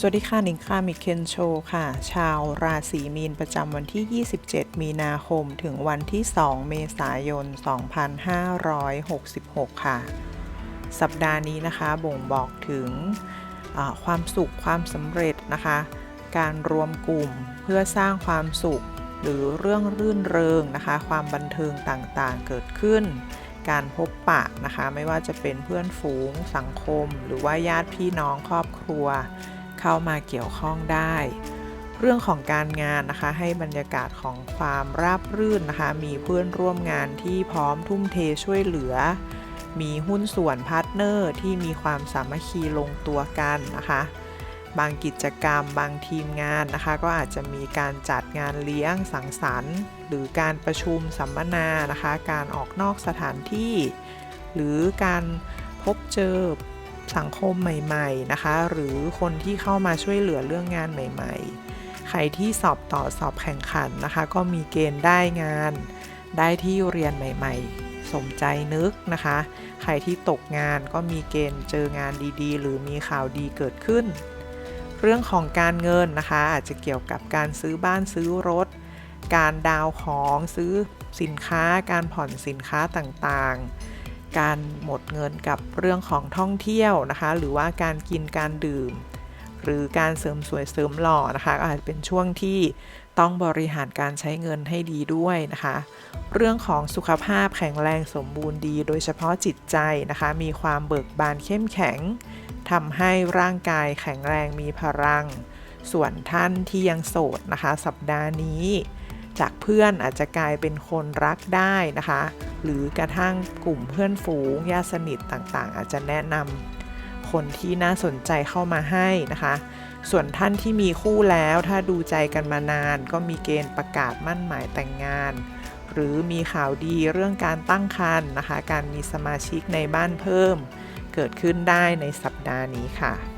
สวัสดีค่ะหนิงค่ะมิเคนโชค่ะ ชาวราศีมีนประจำวันที่ 27 มีนาคม ถึงวันที่ 2 เมษายน 2566 ค่ะ สัปดาห์นี้นะคะ บ่งบอกถึงความสุขความสำเร็จนะคะ การรวมกลุ่มเพื่อสร้างความสุข หรือเรื่องรื่นเริงนะคะ ความบันเทิงต่างๆเกิดขึ้น การพบปะนะคะ ไม่ว่าจะเป็นเพื่อนฝูง สังคม หรือว่าญาติพี่น้องครอบครัว เข้ามาเกี่ยวข้องได้ เรื่องของการงานนะคะ ให้บรรยากาศของความราบรื่นนะคะ มีเพื่อนร่วมงานที่พร้อมทุ่มเทช่วยเหลือ มีหุ้นส่วนพาร์ทเนอร์ที่มีความสามัคคีลงตัวกันนะคะบางกิจกรรมบางทีมงานนะคะ ก็อาจจะมีการจัดงานเลี้ยงสังสรรค์ หรือการประชุมสัมมนานะคะ การออกนอกสถานที่ หรือการพบเจอ สังคมใหม่ๆนะคะ หรือคนที่เข้ามาช่วยเหลือเรื่องงานใหม่ ๆ ใครที่สอบต่อสอบแข่งขันนะคะ ก็มีเกณฑ์ได้งาน ได้ที่เรียนใหม่ ๆ สมใจนึกนะคะ ใครที่ตกงานก็มีเกณฑ์เจองานดีๆ หรือมีข่าวดีเกิดขึ้น เรื่องของการเงินนะคะ อาจจะเกี่ยวกับการซื้อบ้านซื้อรถ การดาวของซื้อสินค้า การผ่อนสินค้าต่างๆ การหมดเงินกับเรื่องของท่องเที่ยวนะคะ หรือว่าการกินการดื่ม หรือการเสริมสวยเสริมหล่อนะคะอาจจะเป็นช่วงที่ต้องบริหารการใช้เงินให้ดีด้วยนะคะ เรื่องของสุขภาพแข็งแรงสมบูรณ์ดี โดยเฉพาะจิตใจนะคะ มีความเบิกบานเข้มแข็งทำให้ร่างกายแข็งแรงมีพลัง ส่วนท่านที่ยังโสดนะคะ สัปดาห์นี้ จากเพื่อนอาจจะกลายเป็นคนรักได้นะคะ หรือกระทั่งกลุ่มเพื่อนฝูงญาติสนิทต่างๆ อาจจะแนะนำคนที่น่าสนใจเข้ามาให้นะคะ ส่วนท่านที่มีคู่แล้วถ้าดูใจกันมานาน ก็มีเกณฑ์ประกาศมั่นหมายแต่งงาน หรือมีข่าวดีเรื่องการตั้งครรภ์นะคะ การมีสมาชิกในบ้านเพิ่ม เกิดขึ้นได้ในสัปดาห์นี้ค่ะ